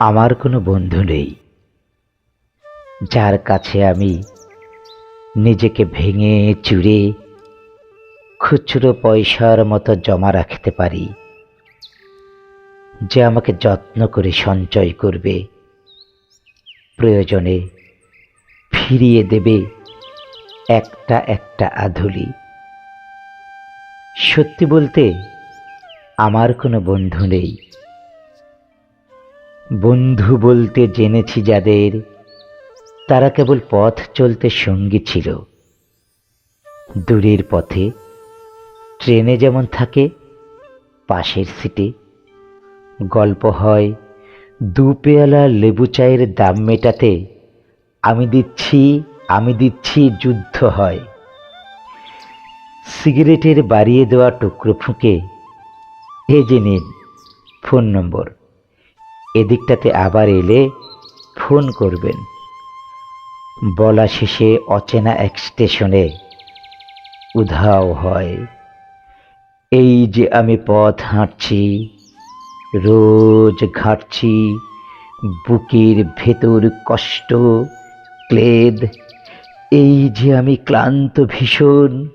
আমার কোনো বন্ধু নেই। যার কাছে আমি নিজেকে ভেঙে চুরে খুচরো পয়সার মতো জমা রাখতে পারি, যে আমাকে যত্ন করে সঞ্চয় করবে, প্রয়োজনে ফিরিয়ে দেবে একটা একটা আধুলি। সত্যি বলতে আমার কোনো বন্ধু নেই। বন্ধু বলতে জেনেছি যাদের, তারা কেবল পথ চলতে সঙ্গী ছিল। দূরের পথে ট্রেনে যেমন থাকে, পাশের সিটে গল্প হয়, দু পেয়ালা লেবু চায়ের দাম মেটাতে, আমি দিচ্ছি আমি দিচ্ছি যুদ্ধ হয়। সিগারেটের বাড়িয়ে দেওয়া টুকরো ফুঁকে এ যে নিন ফোন নম্বর। এদিকটাতে আবার এলে ফোন করবেন। বলা শেষে অচেনা এক স্টেশনে উধাও হয়। এই যে আমি পথ হাঁটছি, রোজ ঘাটছি, বুকের ভেতর কষ্ট, ক্লেদ, এই যে আমি ক্লান্ত ভীষণ,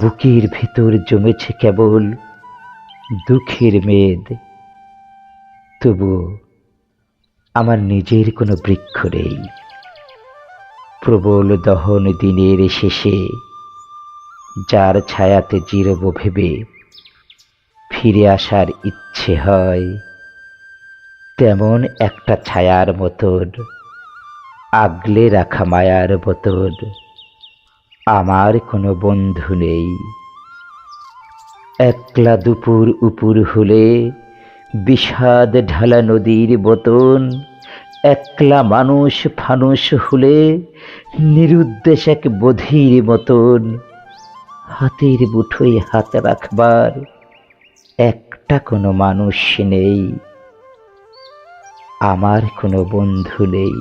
বুকের ভেতর জমেছে কেবল দুঃখের মেদ। তবু আমার নিজের কোনো বৃক্ষ নেই। প্রবল দহন দিনের শেষে যার ছায়াতে জিরব ভেবে ফিরে আসার ইচ্ছে হয়, তেমন একটা ছায়ার মতন, আগলে রাখা মায়ার মতন আমার কোনো বন্ধু নেই। একলা দুপুর উপুর হলে বিষাদ ঢালা নদীর বতন একলা মানুষ ফানুষ হলে নিরুদ্দেশ এক বধির মতন হাতের মুঠোয় হাত রাখবার একটা কোনো মানুষ নেই। আমার কোনো বন্ধু নেই।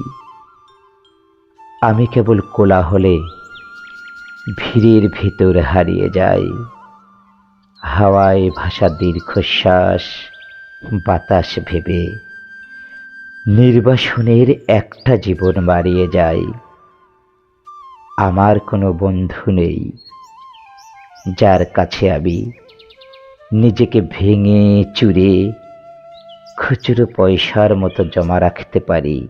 আমি কেবল কোলাহলে ভিড়ের ভিতর হারিয়ে যাই। হাওয়ায় ভাষা দীর্ঘশ্বাস, বাতাস ভেবে নির্বাসনের একটা জীবন মারিয়ে যায় আমার কোনো বন্ধু নেই। যার কাছে আমি নিজেকে ভেঙে চুরে খুচরো পয়সার মতো জমা রাখতে পারি,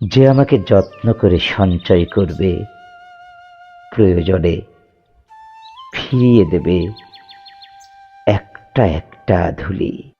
যে আমাকে যত্ন করে সঞ্চয় করবে, প্রয়োজনে ফিরিয়ে দেবে একটা একটা ধুলি।